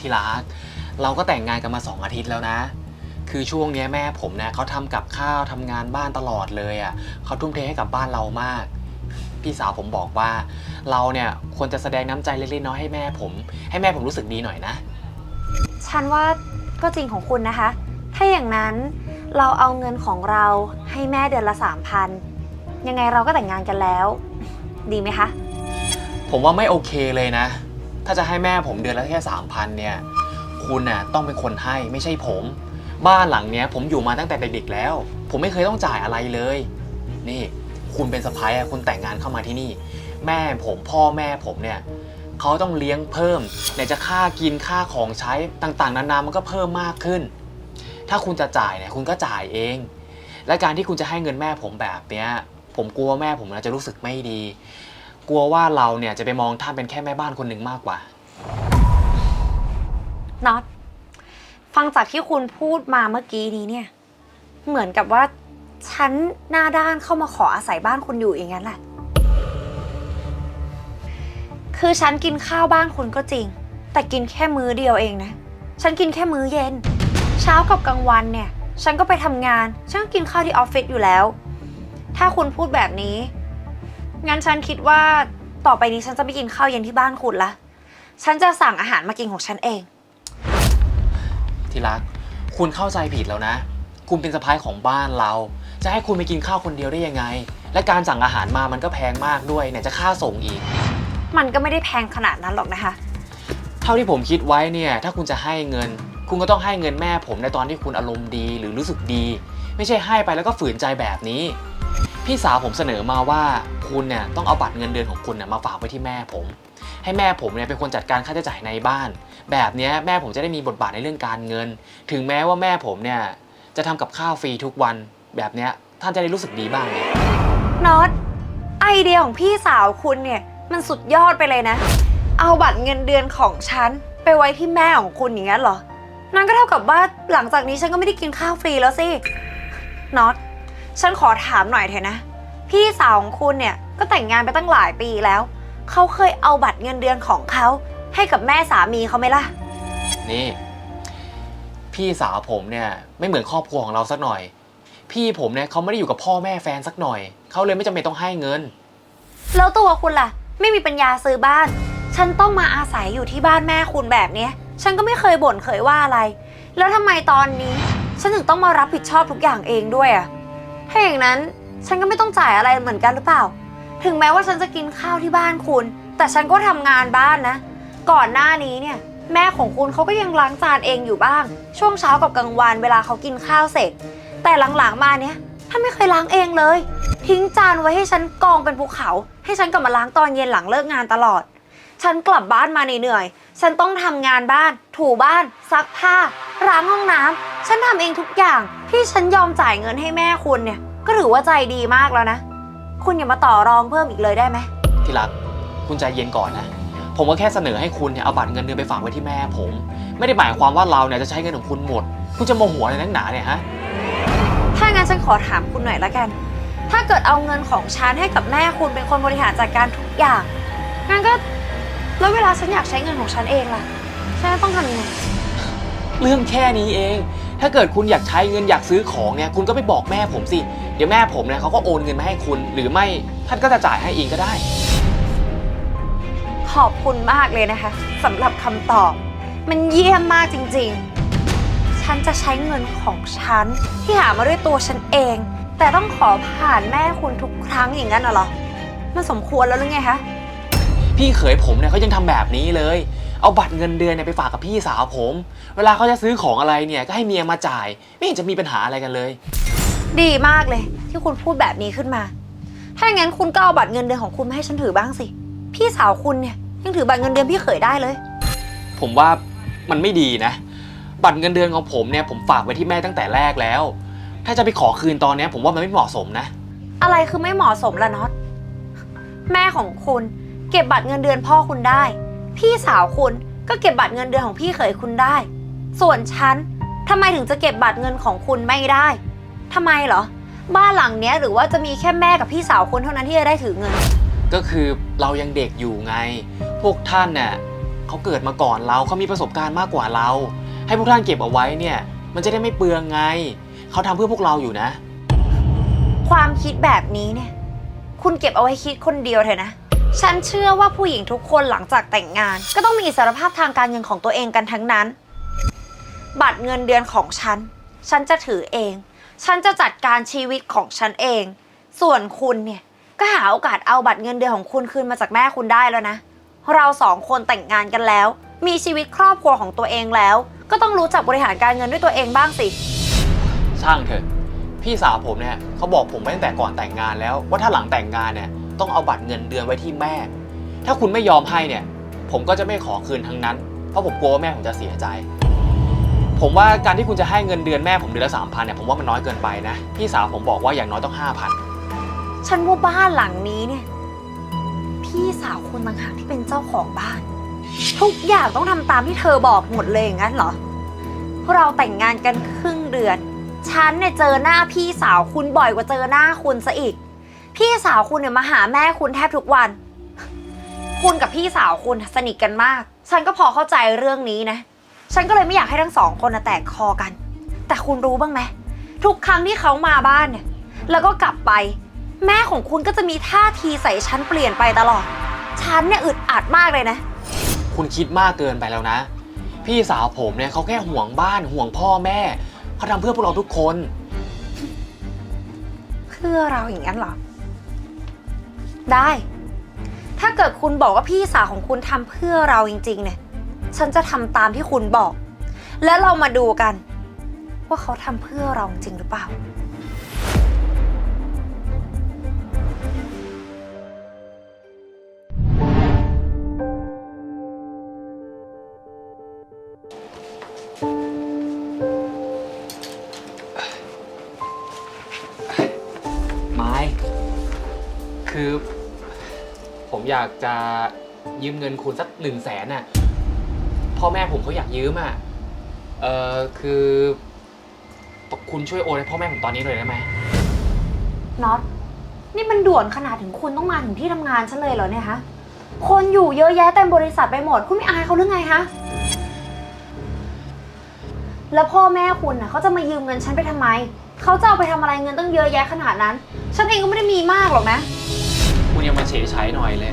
ที่รักเราก็แต่งงานกันมาสองอาทิตย์แล้วนะ คือช่วงเนี้ยแม่ผมเนี่ยเขาทำกับข้าวทำงานบ้านตลอดเลยอะ่ะเขาทุ่มเทให้กับบ้านเรามาก พี่สาวผมบอกว่า เราเนี่ยควรจะแสดงน้ำใจเล็กๆน้อยๆให้แม่ผม ให้แม่ผมรู้สึกดีหน่อยนะ ฉันว่าก็จริงของคุณนะคะ ถ้าอย่างนั้นเราเอาเงินของเราให้แม่เดือนละสามพันยังไงเราก็แต่งงานกันแล้ว ดีไหมคะ ผมว่าไม่โอเคเลยนะ ถ้าจะให้แม่ผมเดือนละแค่สามพันเนี่ย คุณน่ะต้องเป็นคนให้ไม่ใช่ผม บ้านหลังเนี้ยผมอยู่มาตั้งแต่เด็กๆแล้ว ผมไม่เคยต้องจ่ายอะไรเลย นี่ คุณเป็นสะพ้ายคุณแต่งงานเข้ามาที่นี่ แม่ผมพ่อแม่ผมเนี่ยเขาต้องเลี้ยงเพิ่มไหนจะค่ากินค่าของใช้ต่างๆ นานามันก็เพิ่มมากขึ้น ถ้าคุณจะจ่ายเนี่ยคุณก็จ่ายเอง และการที่คุณจะให้เงินแม่ผมแบบเนี้ยผมกลัวว่าแม่ผมนะจะรู้สึกไม่ดี กลัวว่าเราเนี่ยจะไปมองท่านเป็นแค่แม่บ้านคนหนึ่งมากกว่า น็อตฟังจากที่คุณพูดมาเมื่อกี้นี้เนี่ย เหมือนกับว่าฉันหน้าด้านเข้ามาขออาศัยบ้านคุณอยู่อย่างนั้นแหละ คือฉันกินข้าวบ้านคุณก็จริง แต่กินแค่มื้อเดียวเองนะ ฉันกินแค่มื้อเย็น เช้ากับกลางวันเนี่ย ฉันก็ไปทำงาน ฉันก็กินข้าวที่ออฟฟิศอยู่แล้ว ถ้าคุณพูดแบบนี้ งั้นฉันคิดว่าต่อไปนี้ฉันจะไม่กินข้าวเย็นที่บ้านคุณละ ฉันจะสั่งอาหารมากินของฉันเอง ที่รัก คุณเข้าใจผิดแล้วนะ คุณเป็นสะพ้ายของบ้านเรา จะให้คุณไปกินข้าวคนเดียวได้ยังไง และการสั่งอาหารมามันก็แพงมากด้วยเนี่ยจะค่าส่งอีก มันก็ไม่ได้แพงขนาดนั้นหรอกนะคะ เท่าที่ผมคิดไว้เนี่ย ถ้าคุณจะให้เงิน คุณก็ต้องให้เงินแม่ผมในตอนที่คุณอารมณ์ดีหรือรู้สึกดี ไม่ใช่ให้ไปแล้วก็ฝืนใจแบบนี้ พี่สาวผมเสนอมาว่าคุณเนี่ยต้องเอาบัตรเงินเดือนของคุณเนี่ยมาฝากไว้ที่แม่ผม ให้แม่ผมเนี่ยเป็นคนจัดการค่าใช้จ่ายในบ้าน แบบนี้แม่ผมจะได้มีบทบาทในเรื่องการเงิน ถึงแม้ว่าแม่ผมเนี่ยจะทำกับข้าวฟรีทุกวัน แบบนี้ท่านจะได้รู้สึกดีบ้างไงน็อตไอเดียของพี่สาวคุณเนี่ยมันสุดยอดไปเลยนะ เอาบัตรเงินเดือนของฉันไปไว้ที่แม่ของคุณอย่างนั้นเหรอนั่นก็เท่ากับว่าหลังจากนี้ฉันก็ไม่ได้กินข้าวฟรีแล้วสิน็อต ฉันขอถามหน่อยเถอะนะ พี่สาวของคุณเนี่ยก็แต่งงานไปตั้งหลายปีแล้ว เขาเคยเอาบัตรเงินเดือนของเขา ให้กับแม่สามีเขาไหมล่ะ นี่ พี่สาวผมเนี่ยไม่เหมือนครอบครัวของเราสักหน่อย พี่ผมเนี่ยเขาไม่ได้อยู่กับพ่อแม่แฟนสักหน่อย เขาเลยไม่จำเป็นต้องให้เงิน แล้วตัวคุณล่ะ ไม่มีปัญญาซื้อบ้าน ฉันต้องมาอาศัยอยู่ที่บ้านแม่คุณแบบเนี้ย ฉันก็ไม่เคยบ่นเคยว่าอะไร แล้วทำไมตอนนี้ ฉันถึงต้องมารับผิดชอบทุกอย่างเองด้วยอะ ถ้าอย่างนั้นฉันก็ไม่ต้องจ่ายอะไรเหมือนกันหรือเปล่า ถึงแม้ว่าฉันจะกินข้าวที่บ้านคุณ แต่ฉันก็ทำงานบ้านนะ ก่อนหน้านี้เนี่ย แม่ของคุณเขาก็ยังล้างจานเองอยู่บ้าง ช่วงเช้ากับกลางวันเวลาเขากินข้าวเสร็จ แต่หลังๆมาเนี่ยท่านไม่เคยล้างเองเลย ทิ้งจานไว้ให้ฉันกองเป็นภูเขา ให้ฉันกลับมาล้างตอนเย็นหลังเลิกงานตลอด ฉันกลับบ้านมาเหนื่อยๆฉันต้องทำงานบ้าน ถูบ้าน ซักผ้าล้างห้องน้ำฉันทำเองทุกอย่างที่ฉันยอมจ่ายเงินให้แม่คุณเนี่ย ก็ถือว่าใจดีมากแล้วนะ คุณอย่ามาต่อรองเพิ่มอีกเลยได้ไหมที่รักคุณใจเย็นก่อนนะ ผมก็แค่เสนอให้คุณเนี่ยเอาบัตรเงินเดือนไปฝากไว้ที่แม่ผม ไม่ได้หมายความว่าเราเนี่ยจะใช้เงินของคุณหมด คุณจะโมโหอะไรนักหนาเนี่ยฮะ ถ้างั้นฉันขอถามคุณหน่อยละกัน ถ้าเกิดเอาเงินของฉันให้กับแม่คุณเป็นคนบริหารจัดการทุกอย่างงั้นก็ แล้วเวลาฉันอยากใช้เงินของฉันเองล่ะ ฉันจะต้องทำยังไง เรื่องแค่นี้เอง ถ้าเกิดคุณอยากใช้เงินอยากซื้อของเนี่ย คุณก็ไปบอกแม่ผมสิ เดี๋ยวแม่ผมเนี่ยเขาก็โอนเงินมาให้คุณ หรือไม่ท่านก็จะจ่ายให้เองก็ได้ ขอบคุณมากเลยนะคะสำหรับคำตอบ มันเยี่ยมมากจริงๆ ฉันจะใช้เงินของฉัน ที่หามาด้วยตัวฉันเอง แต่ต้องขอผ่านแม่คุณทุกครั้งอย่างนั้นน่ะเหรอ มันสมควรแล้วหรือไงคะ พี่เขยผมเนี่ยเขายังทำแบบนี้เลย เอาบัตรเงินเดือนเนี่ยไปฝากกับพี่สาวผม เวลาเขาจะซื้อของอะไรเนี่ยก็ให้เมียมาจ่าย ไม่เห็นจะมีปัญหาอะไรกันเลย ดีมากเลย ที่คุณพูดแบบนี้ขึ้นมา ถ้าอย่างนั้นคุณก็เอาบัตรเงินเดือนของคุณมาให้ฉันถือบ้างสิ พี่สาวคุณเนี่ยยังถือบัตรเงินเดือนพี่เขยได้เลย ผมว่ามันไม่ดีนะ บัตรเงินเดือนของผมเนี่ยผมฝากไว้ที่แม่ตั้งแต่แรกแล้ว ถ้าจะไปขอคืนตอนเนี้ยผมว่ามันไม่เหมาะสมนะ อะไรคือไม่เหมาะสมล่ะน็อต แม่ของคุณ เก็บบัตรเงินเดือนพ่อคุณได้ พี่สาวคุณก็เก็บบัตรเงินเดือนของพี่เขยคุณได้ ส่วนฉันทำไมถึงจะเก็บบัตรเงินของคุณไม่ได้ทำไมเหรอ บ้านหลังเนี้ยหรือว่าจะมีแค่แม่กับพี่สาวคุณเท่านั้นที่จะได้ถือเงิน ก็คือเรายังเด็กอยู่ไง พวกท่านน่ะเขาเกิดมาก่อนเราเขามีประสบการณ์มากกว่าเรา ให้พวกท่านเก็บเอาไว้เนี่ย มันจะได้ไม่เปลืองไง เขาทำเพื่อพวกเราอยู่นะ ความคิดแบบนี้เนี่ย คุณเก็บเอาไว้คิดคนเดียวเถอะนะ ฉันเชื่อว่าผู้หญิงทุกคนหลังจากแต่งงาน ก็ต้องมีอิสรภาพทางการเงินของตัวเองกันทั้งนั้น บัตรเงินเดือนของฉัน ฉันจะถือเอง ฉันจะจัดการชีวิตของฉันเอง ส่วนคุณเนี่ยก็หาโอกาสเอาบัตรเงินเดือนของคุณคืนมาจากแม่คุณได้แล้วนะ เราสองคนแต่งงานกันแล้ว มีชีวิตครอบครัวของตัวเองแล้ว ก็ต้องรู้จักบริหารการเงินด้วยตัวเองบ้างสิ ช่างเถอะ พี่สาวผมเนี่ยเขาบอกผมไว้ตั้งแต่ก่อนแต่งงานแล้ว ว่าถ้าหลังแต่งงานเนี่ย ต้องเอาบัตรเงินเดือนไว้ที่แม่ ถ้าคุณไม่ยอมให้เนี่ย ผมก็จะไม่ขอคืนทั้งนั้น เพราะผมกลัวว่าแม่ผมจะเสียใจ ผมว่าการที่คุณจะให้เงินเดือนแม่ผมเดือนละสามพันเนี่ยผมว่ามันน้อยเกินไปนะ พี่สาวผมบอกว่าอย่างน้อยต้องห้าพันฉันว่าบ้านหลังนี้เนี่ย พี่สาวคุณต่างหากที่เป็นเจ้าของบ้าน ทุกอย่างต้องทำตามที่เธอบอกหมดเลยอย่างนั้นเหรอเราแต่งงานกันครึ่งเดือน ฉันเนี่ยเจอหน้าพี่สาวคุณบ่อยกว่าเจอหน้าคุณซะอีก พี่สาวคุณเนี่ยมาหาแม่คุณแทบทุกวัน คุณกับพี่สาวคุณสนิทกันมาก ฉันก็พอเข้าใจเรื่องนี้นะ ฉันก็เลยไม่อยากให้ทั้งสองคนน่ะแตกคอกัน แต่คุณรู้บ้างไหมทุกครั้งที่เขามาบ้านเนี่ย แล้วก็กลับไป แม่ของคุณก็จะมีท่าทีใส่ฉันเปลี่ยนไปตลอด ฉันเนี่ยอึดอัดมากเลยนะ คุณคิดมากเกินไปแล้วนะ พี่สาวผมเนี่ยเขาแค่ห่วงบ้านห่วงพ่อแม่เขาทำเพื่อพวกเราทุกคน เพื่อเราอย่างนั้นเหรอ ได้ ถ้าเกิดคุณบอกว่าพี่สาวของคุณทำเพื่อเราจริง ๆ เนี่ย ฉันจะทำตามที่คุณบอก และเรามาดูกัน ว่าเขาทำเพื่อเราจริงหรือเปล่า คือ ผมอยากจะยืมเงินคุณสักหนึ่งแสนน่ะ พ่อแม่ผมเขาอยากยืมอะ เออคือคุณช่วยโอนให้พ่อแม่ผมตอนนี้หน่อยได้ไหมน็อต นี่มันด่วนขนาดถึงคุณต้องมาถึงที่ทำงานฉันเลยเหรอเนี่ยฮะ คนอยู่เยอะแยะเต็มบริษัทไปหมด คุณไม่อายเขาหรือไงฮะ แล้วพ่อแม่คุณน่ะเขาจะมายืมเงินฉันไปทำไม เขาจะเอาไปทำอะไรเงินตั้งเยอะแยะขนาดนั้น ฉันเองก็ไม่ได้มีมากหรอกนะ คุณยังมาเฉยใช้หน่อยเลย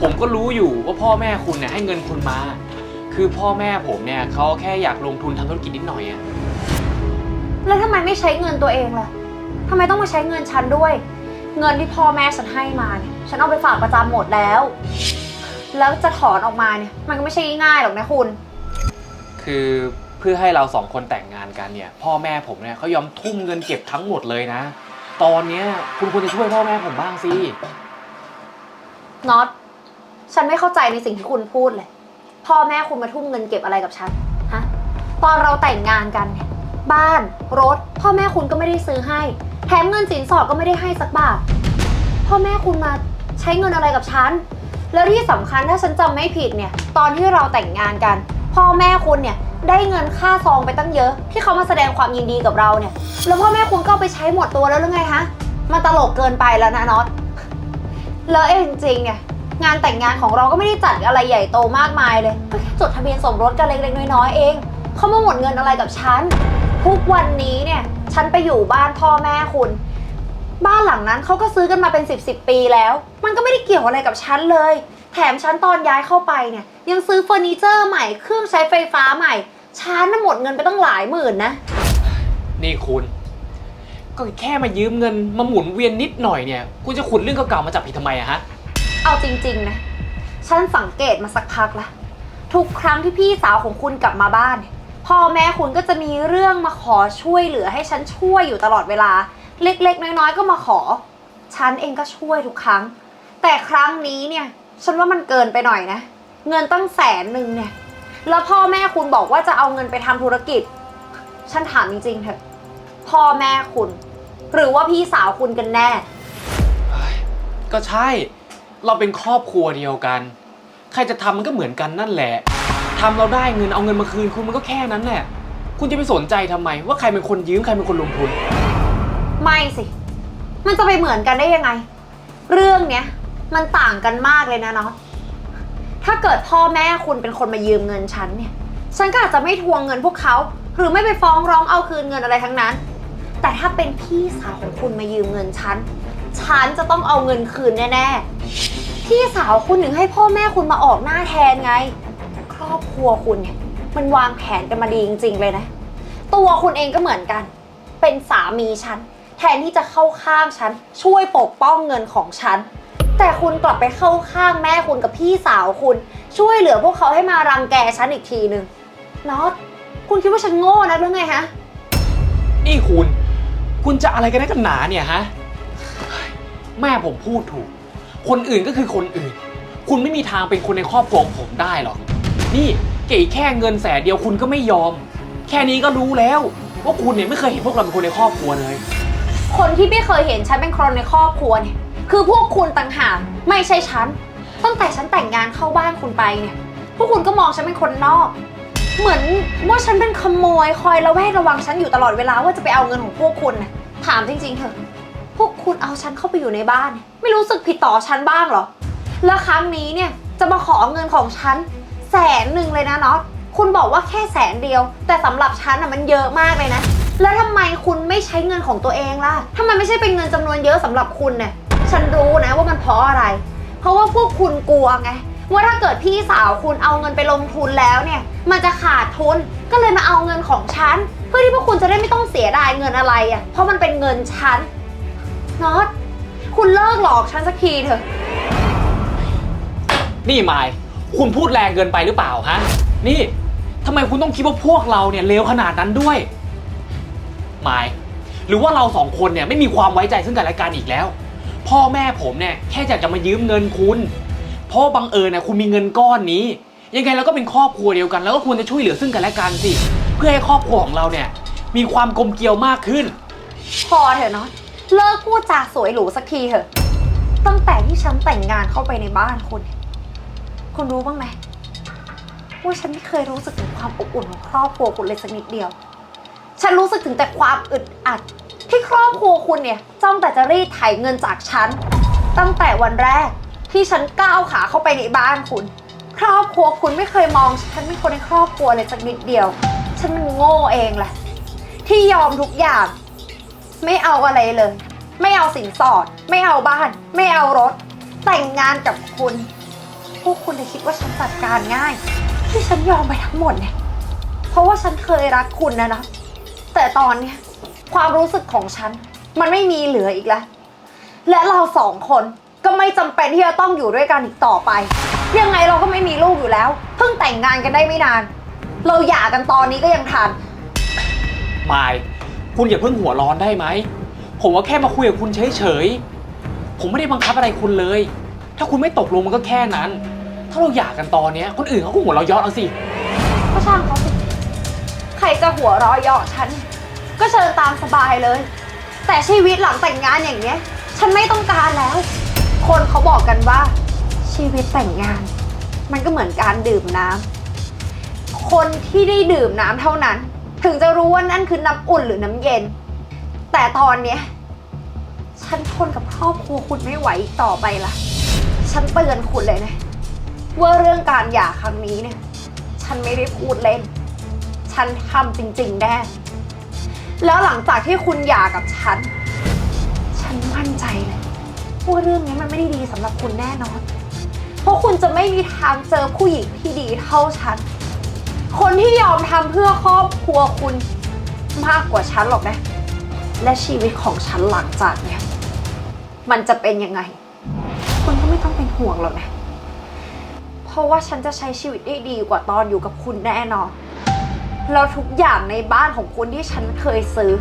ผมก็รู้อยู่ว่าพ่อแม่คุณเนี่ยให้เงินคุณมา คือพ่อแม่ผมเนี่ยเขาแค่อยากลงทุนทำธุรกิจนิดหน่อยอะแล้วทำไมไม่ใช้เงินตัวเองล่ะทำไมต้องมาใช้เงินฉันด้วย เงินที่พ่อแม่ฉันให้มาเนี่ย ฉันเอาไปฝากประจำหมดแล้ว แล้วจะถอนออกมาเนี่ย มันก็ไม่ใช่ง่ายๆหรอกนะคุณ คือเพื่อให้เราสองคนแต่งงานกันเนี่ย พ่อแม่ผมเนี่ยเขายอมทุ่มเงินเก็บทั้งหมดเลยนะ ตอนเนี้ยคุณควรจะช่วยพ่อแม่ผมบ้างสิ น็อต ฉันไม่เข้าใจในสิ่งที่คุณพูดเลย พ่อแม่คุณมาทุ่มเงินเก็บอะไรกับฉัน ฮะ ตอนเราแต่งงานกันเนี่ยบ้าน รถ พ่อแม่คุณก็ไม่ได้ซื้อให้ แถมเงินสินสอดก็ไม่ได้ให้สักบาท พ่อแม่คุณมาใช้เงินอะไรกับฉัน แล้วที่สำคัญถ้าฉันจำไม่ผิดเนี่ย ตอนที่เราแต่งงานกัน พ่อแม่คุณเนี่ยได้เงินค่าซองไปตั้งเยอะ ที่เขามาแสดงความยินดีกับเราเนี่ย แล้วพ่อแม่คุณก็เอาไปใช้หมดตัวแล้วหรือไงฮะ มันตลกเกินไปแล้วนะน็อต แล้วเองจริงๆเนี่ยงานแต่งงานของเราก็ไม่ได้จัดอะไรใหญ่โตมากมายเลยก็แค่จดทะเบียนสมรสกันเล็กๆน้อยๆเองเขามาหมดเงินอะไรกับฉันทุกวันนี้เนี่ยฉันไปอยู่บ้านพ่อแม่คุณ บ้านหลังนั้นเขาก็ซื้อกันมาเป็น 10บสปีแล้ว มันก็ไม่ได้เกี่ยวอะไรกับฉันเลย แถมฉันตอนย้ายเข้าไปเนี่ยยังซื้อเฟอร์นิเจอร์ใหม่เครื่องใช้ไฟฟ้าใหม่ฉันน่ะหมดเงินไปตั้งหลายหมื่นนะ นี่คุณ ก็แค่มายืมเงินมาหมุนเวียนนิดหน่อยเนี่ย คุณจะขุดเรื่องเก่าๆมาจับผิดทำไมอะฮะ เอาจริง ๆ นะ ฉันสังเกตมาสักพักละทุกครั้งที่พี่สาวของคุณกลับมาบ้านเนี่ยพ่อแม่คุณก็จะมีเรื่องมาขอช่วยเหลือให้ฉันช่วยอยู่ตลอดเวลา เล็กๆ น้อยๆ ก็มาขอ ฉันเองก็ช่วยทุกครั้ง แต่ครั้งนี้เนี่ย ฉันว่ามันเกินไปหน่อยนะ เงินตั้งแสนหนึ่งเนี่ย แล้วพ่อแม่คุณบอกว่าจะเอาเงินไปทำธุรกิจ ฉันถามจริงๆเถอะ พ่อแม่คุณ หรือว่าพี่สาวคุณกันแน่ก็ใช่ เราเป็นครอบครัวเดียวกัน ใครจะทำมันก็เหมือนกันนั่นแหละทำเราได้เงินเอาเงินมาคืนคุณมันก็แค่นั้นแหละ คุณจะไปสนใจทำไม ว่าใครเป็นคนยืมใครเป็นคนลงทุน ไม่สิ มันจะไปเหมือนกันได้ยังไง เรื่องเนี้ยมันต่างกันมากเลยนะเนาะถ้าเกิดพ่อแม่คุณเป็นคนมายืมเงินฉันเนี่ย ฉันก็อาจจะไม่ทวงเงินพวกเขา หรือไม่ไปฟ้องร้องเอาคืนเงินอะไรทั้งนั้น แต่ถ้าเป็นพี่สาวของคุณมายืมเงินฉัน ฉันจะต้องเอาเงินคืนแน่ๆ พี่สาวคุณถึงให้พ่อแม่คุณมาออกหน้าแทนไง ครอบครัวคุณเนี่ย มันวางแผนกันมาดีจริงๆเลยนะ ตัวคุณเองก็เหมือนกัน เป็นสามีฉัน แทนที่จะเข้าข้างฉัน ช่วยปกป้องเงินของฉัน แต่คุณกลับไปเข้าข้างแม่คุณกับพี่สาวคุณ ช่วยเหลือพวกเขาให้มารังแกฉันอีกทีหนึ่งน็อตคุณคิดว่าฉันโง่นะหรือไงฮะ นี่คุณ คุณจะอะไรกันนักกันหนาเนี่ยฮะเฮ้ยแม่ผมพูดถูก คนอื่นก็คือคนอื่น คุณไม่มีทางเป็นคนในครอบครัวของผมได้หรอก นี่เก๋แค่เงินแสนเดียวคุณก็ไม่ยอม แค่นี้ก็รู้แล้วว่าคุณเนี่ยไม่เคยเห็นพวกเราเป็นคนในครอบครัวเลย คนที่ไม่เคยเห็นฉันเป็นคนในครอบครัวเนี่ยคือพวกคุณต่างหากไม่ใช่ฉัน ตั้งแต่ฉันแต่งงานเข้าบ้านคุณไปเนี่ย พวกคุณก็มองฉันเป็นคนนอก เหมือนว่าฉันเป็นขโมยคอยระแวดระวังฉันอยู่ตลอดเวลาว่าจะไปเอาเงินของพวกคุณนะ ถามจริงๆเถอะ พวกคุณเอาฉันเข้าไปอยู่ในบ้าน ไม่รู้สึกผิดต่อฉันบ้างเหรอ แล้วครั้งนี้เนี่ยจะมาขอเงินของฉันแสนหนึ่งเลยนะน็อต คุณบอกว่าแค่แสนเดียว แต่สำหรับฉันอะมันเยอะมากเลยนะ แล้วทำไมคุณไม่ใช้เงินของตัวเองล่ะทำไมไม่ใช่เป็นเงินจำนวนเยอะสำหรับคุณเนี่ย ฉันรู้นะว่ามันเพราะอะไร เพราะว่าพวกคุณกลัวไง ว่าถ้าเกิดพี่สาวคุณเอาเงินไปลงทุนแล้วเนี่ย มันจะขาดทุน ก็เลยมาเอาเงินของฉัน เพื่อที่พวกคุณจะได้ไม่ต้องเสียดายเงินอะไรอะ เพราะมันเป็นเงินฉันน็อตคุณเลิกหลอกฉันสักทีเถอะ นี่ไมายคุณพูดแรงเกินไปหรือเปล่าฮะ นี่ทำไมคุณต้องคิดว่าพวกเราเนี่ยเลวขนาดนั้นด้วยไมายหรือว่าเราสองคนเนี่ยไม่มีความไว้ใจซึ่งกันและกันอีกแล้ว พ่อแม่ผมเนี่ยแค่อยากจะมายืมเงินคุณเพราะบังเอิญนะคุณมีเงินก้อนนี้ ยังไงเราก็เป็นครอบครัวเดียวกัน แล้วก็ควรจะช่วยเหลือซึ่งกันและกันสิ เพื่อให้ครอบครัวของเราเนี่ย มีความกลมเกลียวมากขึ้น พอเถอะเนาะเลิกพูดจาสวยหรูสักทีเถอะ ตั้งแต่ที่ฉันแต่งงานเข้าไปในบ้านคุณเนี่ยคุณรู้บ้างไหมว่าฉันไม่เคยรู้สึกถึงความอบอุ่นของครอบครัวคุณเลยสักนิดเดียว ฉันรู้สึกถึงแต่ความอึดอัด ที่ครอบครัวคุณเนี่ยจ้องแต่จะรีดไถเงินจากฉัน ตั้งแต่วันแรกที่ฉันก้าวขาเข้าไปในบ้านคุณ ครอบครัวคุณไม่เคยมองฉันเป็นคนในครอบครัวเลยสักนิดเดียว ฉันมันโง่เองแหละ ที่ยอมทุกอย่าง ไม่เอาอะไรเลย ไม่เอาสินสอด ไม่เอาบ้าน ไม่เอารถ แต่งงานกับคุณ พวกคุณจะคิดว่าฉันจัดการง่าย ที่ฉันยอมไปทั้งหมดเนี่ย เพราะว่าฉันเคยรักคุณนะนะ แต่ตอนเนี้ยความรู้สึกของฉัน มันไม่มีเหลืออีกแล้ว และเราสองคนก็ไม่จำเป็นที่จะต้องอยู่ด้วยกันอีกต่อไป ยังไงเราก็ไม่มีลูกอยู่แล้ว เพิ่งแต่งงานกันได้ไม่นาน เราหย่ากันตอนนี้ก็ยังทัน มาย คุณอย่าเพิ่งหัวร้อนได้ไหม ผมว่าแค่มาคุยกับคุณเฉยๆ ผมไม่ได้บังคับอะไรคุณเลย ถ้าคุณไม่ตกลงมันก็แค่นั้น ถ้าเราหย่ากันตอนเนี้ยคนอื่นเขาก็หัวเราะเยาะเอาสิ ก็ช่างเขาสิใครจะหัวเร้อยเยาะฉัน ก็เชิญตามสบายเลย แต่ชีวิตหลังแต่งงานอย่างเนี้ย ฉันไม่ต้องการแล้ว คนเขาบอกกันว่า ชีวิตแต่งงาน มันก็เหมือนการดื่มน้ำ คนที่ได้ดื่มน้ำเท่านั้น ถึงจะรู้ว่านั่นคือน้ำอุ่นหรือน้ำเย็น แต่ตอนเนี้ยฉันทนกับครอบครัวคุณไม่ไหวอีกต่อไปละฉันเตือนคุณเลยนะ ว่าเรื่องการหย่าครั้งนี้เนี่ย ฉันไม่ได้พูดเล่น ฉันทำจริงๆแน่แล้วหลังจากที่คุณหย่ากับฉัน ฉันมั่นใจเลยว่าเรื่องนี้มันไม่ได้ดีสำหรับคุณแน่นอน เพราะคุณจะไม่มีทางเจอผู้หญิงที่ดีเท่าฉัน คนที่ยอมทำเพื่อครอบครัวคุณมากกว่าฉันหรอกนะ และชีวิตของฉันหลังจากเนี้ยมันจะเป็นยังไง คุณก็ไม่ต้องเป็นห่วงหรอกนะ เพราะว่าฉันจะใช้ชีวิตได้ดีกว่าตอนอยู่กับคุณแน่นอน แล้วทุกอย่างในบ้านของคุณที่ฉันเคยซื้อ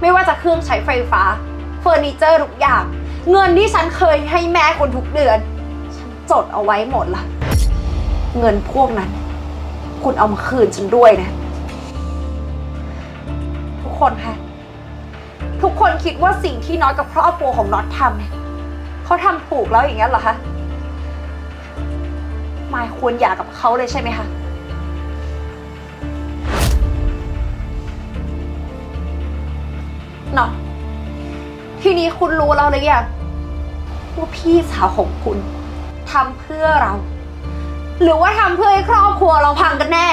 ไม่ว่าจะเครื่องใช้ไฟฟ้า เฟอร์นิเจอร์ทุกอย่าง เงินที่ฉันเคยให้แม่คุณทุกเดือน ฉันจดเอาไว้หมดละ เงินพวกนั้น คุณเอามาคืนฉันด้วยนะ ทุกคนคะทุกคนคิดว่าสิ่งที่น็อตกับครอบครัวของน็อตทำเนี่ยเขาทำถูกแล้วอย่างนั้นเหรอคะมายควรหย่ากับเขาเลยใช่ไหมคะเนาะทีนี้คุณรู้แล้วหรือยังว่าพี่สาวของคุณทำเพื่อเรา หรือว่าทำเพื่อให้ครอบครัวเราพังกันแน่